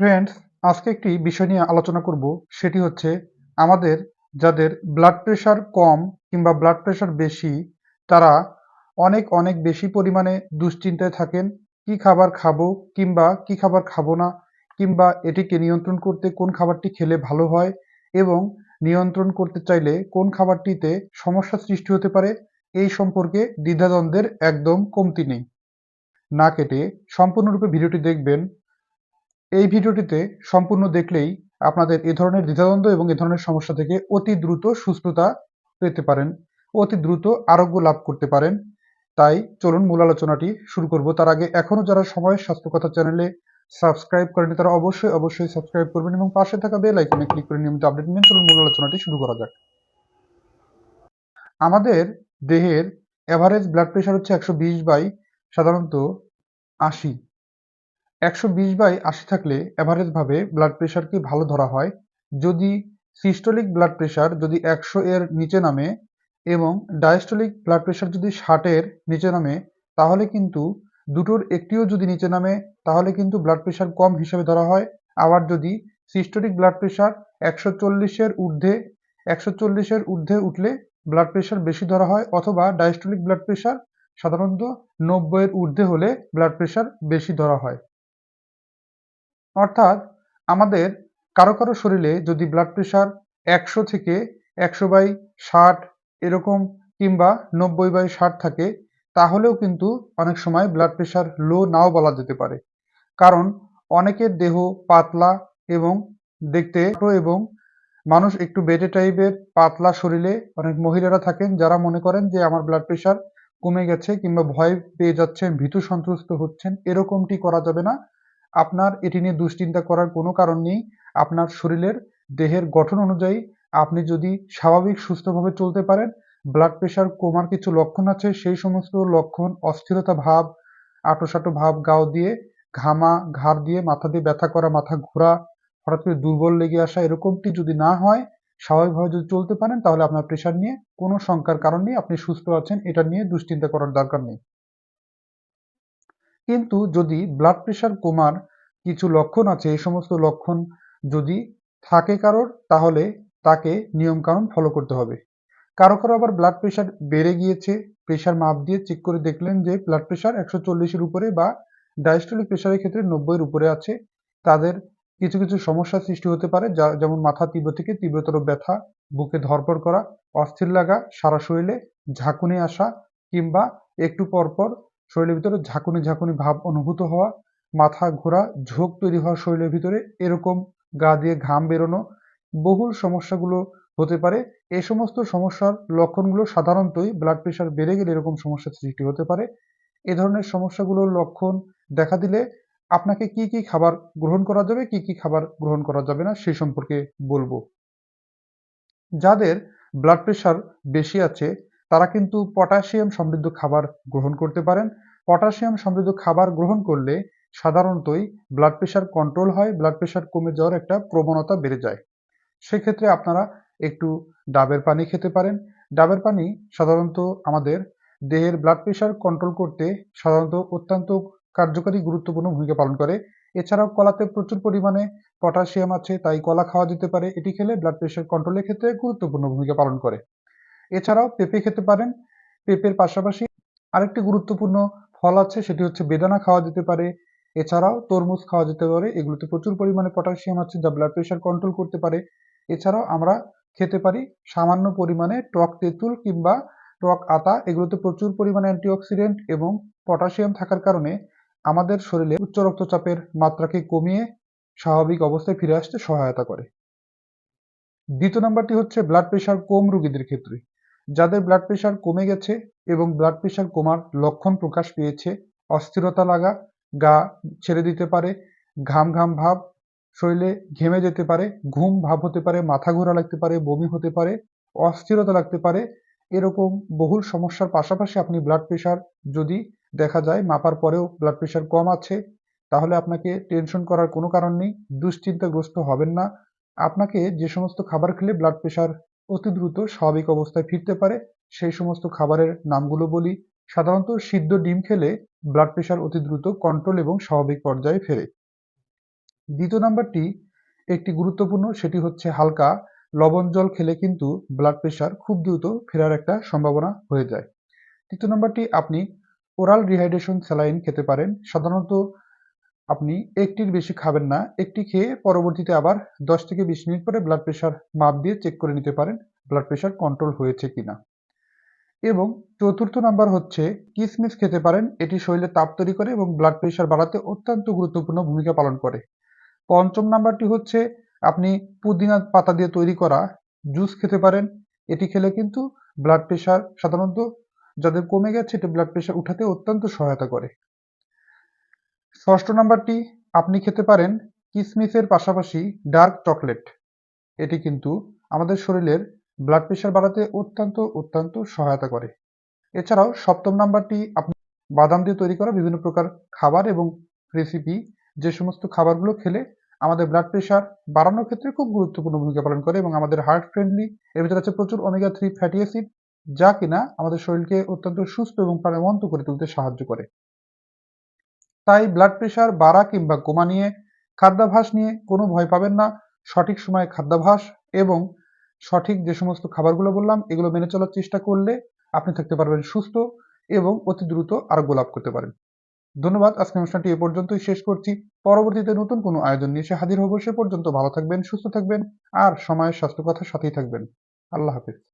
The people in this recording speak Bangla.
ফ্রেন্ডস আজকে একটি বিষয় নিয়ে আলোচনা করব। সেটি হচ্ছে আমাদের যাদের ব্লাড প্রেশার কম কিংবা ব্লাড প্রেশার বেশি, তারা অনেক অনেক বেশি পরিমাণে দুশ্চিন্তায় থাকেন। কি খাবার খাব কিংবা কি খাবার খাব না, কিংবা এটিকে নিয়ন্ত্রণ করতে কোন খাবারটি খেলে ভালো হয় এবং নিয়ন্ত্রণ করতে চাইলে কোন খাবারটিতে সমস্যা সৃষ্টি হতে পারে, এই সম্পর্কে দ্বিধাদ্বন্দ্বের একদম কমতি নেই। না কেটে সম্পূর্ণরূপে ভিডিওটি দেখবেন। এই ভিডিওটিতে সম্পূর্ণ দেখলেই আপনাদের এ ধরনের দ্বিধাদ্বন্দ্ব এবং এ ধরনের সমস্যা থেকে অতি দ্রুত সুস্থতা পেতে পারেন, অতি দ্রুত আরোগ্য লাভ করতে পারেন। তাই চলুন মূল আলোচনাটি শুরু করব। তার আগে এখনও যারা সময় স্বাস্থ্য কথা চ্যানেলে সাবস্ক্রাইব করেনি তারা অবশ্যই অবশ্যই সাবস্ক্রাইব করবেন এবং পাশে থাকা বেল আইকনে ক্লিক করে নিয়মিত আপডেট নেবেন চলুন মূল আলোচনাটি শুরু করা যাক। আমাদের দেহের অ্যাভারেজ ব্লাড প্রেশার হচ্ছে একশো বিশ বাই সাধারণত আশি। একশো বিশ বাই আশি থাকলে অ্যাভারেজভাবে ব্লাড প্রেশারকে ভালো ধরা হয়? যদি সিস্টোলিক ব্লাড প্রেশার যদি একশো এর নিচে নামে এবং ডায়াস্টোলিক ব্লাড প্রেশার যদি ষাটের নিচে নামে, তাহলে কিন্তু দুটোর একটিও যদি নিচে নামে, তাহলে কিন্তু ব্লাড প্রেশার কম হিসেবে ধরা হয়। আবার যদি সিস্টোলিক ব্লাড প্রেশার একশো চল্লিশের ঊর্ধ্বে, একশো চল্লিশের ঊর্ধ্বে উঠলে ব্লাড প্রেশার বেশি ধরা হয়, অথবা ডায়াস্টোলিক ব্লাড প্রেশার সাধারণত নব্বইয়ের ঊর্ধ্বে হলে ব্লাড প্রেশার বেশি ধরা হয়। অর্থাৎ আমাদের কারও কারও শরীরে যদি ব্লাড প্রেশার একশো থেকে একশো বাই ষাট এরকম কিংবা নব্বই বাই ষাট থাকে, তাহলেও কিন্তু অনেক সময় ব্লাড প্রেশার লো নাও বলা যেতে পারে। কারণ অনেকের দেহ পাতলা এবং দেখতে এবং মানুষ একটু বেটে টাইপের পাতলা শরীরে অনেক মহিলারা থাকেন যারা মনে করেন যে আমার ব্লাড প্রেশার কমে গেছে কিংবা ভয় পেয়ে যাচ্ছেন, ভীতু সন্ত্রস্ত হচ্ছেন, এরকমটি করা যাবে না। আপনার এটি নিয়ে দুশ্চিন্তা করার কোনো কারণ নেই। আপনার শরীরের দেহের গঠন অনুযায়ী আপনি যদি স্বাভাবিক সুস্থভাবে চলতে পারেন ব্লাড প্রেশার কমার কিছু লক্ষণ আছে, সেই সমস্ত লক্ষণ, অস্থিরতা ভাব, আটোসাটো ভাব, গাও দিয়ে ঘামা, ঘাড় দিয়ে মাথা দিয়ে ব্যথা করা, মাথা ঘোরা, হঠাৎ করে দুর্বল লেগে আসা, এরকমটি যদি না হয়, স্বাভাবিকভাবে যদি চলতে পারেন, তাহলে আপনার প্রেশার নিয়ে কোনো শঙ্কার কারণ নেই, আপনি সুস্থ আছেন, এটা নিয়ে দুশ্চিন্তা করার দরকার নেই। কিন্তু যদি ব্লাড প্রেশার কমার কিছু লক্ষণ আছে, এই সমস্ত লক্ষণ যদি থাকে কারোর, তাহলে তাকে নিয়মকানুন ফলো করতে হবে। কারও কারও আবার ব্লাড প্রেশার বেড়ে গিয়েছে প্রেশার মাপ দিয়ে চেক করে দেখলেন যে ব্লাড প্রেশার একশো চল্লিশের উপরে বা ডায়াস্টোলিক প্রেশারের ক্ষেত্রে নব্বইয়ের উপরে আছে। তাদের কিছু কিছু সমস্যার সৃষ্টি হতে পারে, যা যেমন মাথা তীব্র থেকে তীব্রতর ব্যথা, বুকে ধরপড় করা, অস্থির লাগা, সারা শরীরে ঝাঁকুনি আসা কিংবা একটু পরপর শরীরের ভিতরে ঝাঁকুনি ঝাঁকুনি ভাব অনুভূত হওয়া, মাথা ঘোরা, ঝোঁক তৈরি হওয়া শরীরের ভিতরে এরকম গা দিয়ে ঘাম বেরোনো, বহুল সমস্যাগুলো হতে পারে। এই সমস্ত সমস্যার লক্ষণগুলো সাধারণতই ব্লাড প্রেশার বেড়ে গেলে এরকম সমস্যার সৃষ্টি হতে পারে। এ ধরনের সমস্যাগুলোর লক্ষণ দেখা দিলে আপনাকে কি কি খাবার গ্রহণ করা যাবে, কি কি খাবার গ্রহণ করা যাবে না সেই সম্পর্কে বলব। যাদের ব্লাড প্রেশার বেশি আছে তারা কিন্তু পটাশিয়াম সমৃদ্ধ খাবার গ্রহণ করতে পারেন। পটাশিয়াম সমৃদ্ধ খাবার গ্রহণ করলে সাধারণতই ব্লাড প্রেশার কন্ট্রোল হয় ব্লাড প্রেশার কমে যাওয়ার একটা প্রবণতা বেড়ে যায়। সেক্ষেত্রে আপনারা একটু ডাবের পানি খেতে পারেন। ডাবের পানি সাধারণত আমাদের দেহের ব্লাড প্রেশার কন্ট্রোল করতে সাধারণত অত্যন্ত কার্যকারী, গুরুত্বপূর্ণ ভূমিকা পালন করে। এছাড়াও কলাতে প্রচুর পরিমাণে পটাশিয়াম আছে, তাই কলা খাওয়া যেতে পারে। এটি খেলে ব্লাড প্রেশার কন্ট্রোলের ক্ষেত্রে গুরুত্বপূর্ণ ভূমিকা পালন করে। এছাড়াও পেঁপে খেতে পারেন। পেঁপের পাশাপাশি আরেকটি গুরুত্বপূর্ণ ফল আছে, সেটি হচ্ছে বেদানা খাওয়া যেতে পারে। এছাড়াও তরমুজ খাওয়া যেতে পারে। এগুলোতে প্রচুর পরিমাণে পটাশিয়াম আছে, যা ব্লাড প্রেশার কন্ট্রোল করতে পারে। এছাড়াও আমরা খেতে পারি সামান্য পরিমাণে টক তেঁতুল কিংবা টক আতা। এগুলোতে প্রচুর পরিমাণে অ্যান্টিঅক্সিডেন্ট এবং পটাশিয়াম থাকার কারণে আমাদের শরীরে উচ্চ রক্তচাপের মাত্রাকে কমিয়ে স্বাভাবিক অবস্থায় ফিরে আসতে সহায়তা করে। দ্বিতীয় নাম্বারটি হচ্ছে ব্লাড প্রেশার কম রোগীদের ক্ষেত্রে। যাদের ব্লাড প্রেশার কমে গেছে এবং ব্লাড প্রেশার কমার লক্ষণ প্রকাশ পেয়েছে, অস্থিরতা লাগা, গা ছেড়ে দিতে পারে, ঘাম ঘাম ভাব, শরীরে ঘেমে যেতে পারে, ঘুম ভাব হতে পারে, মাথা ঘোরা লাগতে পারে, বমি হতে পারে, অস্থিরতা লাগতে পারে, এরকম বহুল সমস্যার পাশাপাশি আপনি ব্লাড প্রেশার যদি দেখা যায়, মাপার পরেও ব্লাড প্রেশার কম আছে, তাহলে আপনাকে টেনশন করার কোনো কারণ নেই, দুশ্চিন্তাগ্রস্ত হবেন না। আপনাকে যে সমস্ত খাবার খেলে ব্লাড প্রেশার অতি দ্রুত স্বাভাবিক অবস্থায় ফিরতে পারে। সেই সমস্ত খাবারের নামগুলো বলি। সাধারণত সিদ্ধ ডিম খেলে ব্লাড প্রেশার অতি দ্রুত কন্ট্রোল এবং স্বাভাবিক পর্যায়ে ফেরে। দ্বিতীয় নাম্বারটি একটি গুরুত্বপূর্ণ, সেটি হচ্ছে হালকা লবণ জল খেলে কিন্তু ব্লাড প্রেশার খুব দ্রুত ফেরার একটা সম্ভাবনা হয়ে যায়। তৃতীয় নাম্বারটি, আপনি ওরাল রিহাইড্রেশন স্যালাইন খেতে পারেন। সাধারণত আপনি একটির বেশি খাবেন না, একটি খেয়ে পরবর্তীতে আবার দশ থেকে বিশ মিনিট পরে ব্লাড প্রেশার মাপ দিয়ে চেক করে নিতে পারেন ব্লাড প্রেশার কন্ট্রোল হয়েছে কিনা। এবং চতুর্থ নাম্বার হচ্ছে কিসমিস খেতে পারেন, এটি শরীরে তাপ তৈরি করে এবং ব্লাড প্রেশার বাড়াতে অত্যন্ত গুরুত্বপূর্ণ ভূমিকা পালন করে। পঞ্চম নাম্বারটি হচ্ছে আপনি পুদিনা পাতা দিয়ে তৈরি করা জুস খেতে পারেন, এটি খেলে কিন্তু ব্লাড প্রেশার সাধারণত যাদের কমে গেছে এটি ব্লাড প্রেশার উঠাতে অত্যন্ত সহায়তা করে। ষষ্ঠ নাম্বারটি, আপনি খেতে পারেন কিসমিসের পাশাপাশি ডার্ক চকলেট। এটি কিন্তু আমাদের শরীরের ব্লাড প্রেশার বাড়াতে অত্যন্ত অত্যন্ত সহায়তা করে। এছাড়াও সপ্তম নাম্বারটি, আপনি বাদাম দিয়ে তৈরি করা বিভিন্ন প্রকার খাবার এবং রেসিপি যে সমস্ত খাবারগুলো খেলে আমাদের ব্লাড প্রেশার বাড়ানোর ক্ষেত্রে খুব গুরুত্বপূর্ণ ভূমিকা পালন করে এবং আমাদের হার্ট ফ্রেন্ডলি এর ভিতরে আছে প্রচুর ওমেগা থ্রি ফ্যাটি অ্যাসিড যা কিনা আমাদের শরীরকে অত্যন্ত সুস্থ এবং প্রাণবন্ত করে তুলতে সাহায্য করে। তাই ব্লাড প্রেশার বাড়া কিংবা কমা নিয়ে, খাদ্যাভ্যাস নিয়ে কোনো ভয় পাবেন না। সঠিক সময়ে খাদ্যাভ্যাস এবং সঠিক যে সমস্ত খাবারগুলো বললাম, এগুলো মেনে চলার চেষ্টা করলে আপনি থাকতে পারবেন সুস্থ এবং অতি দ্রুত আরোগ্য লাভ করতে পারেন। ধন্যবাদ। আজকে অনুষ্ঠানটি এ পর্যন্তই শেষ করছি। পরবর্তীতে নতুন কোনো আয়োজন নিয়ে এসে হাজির হব। সে পর্যন্ত ভালো থাকবেন, সুস্থ থাকবেন, আর সময়ের স্বাস্থ্য কথার সাথেই থাকবেন। আল্লাহ হাফিজ।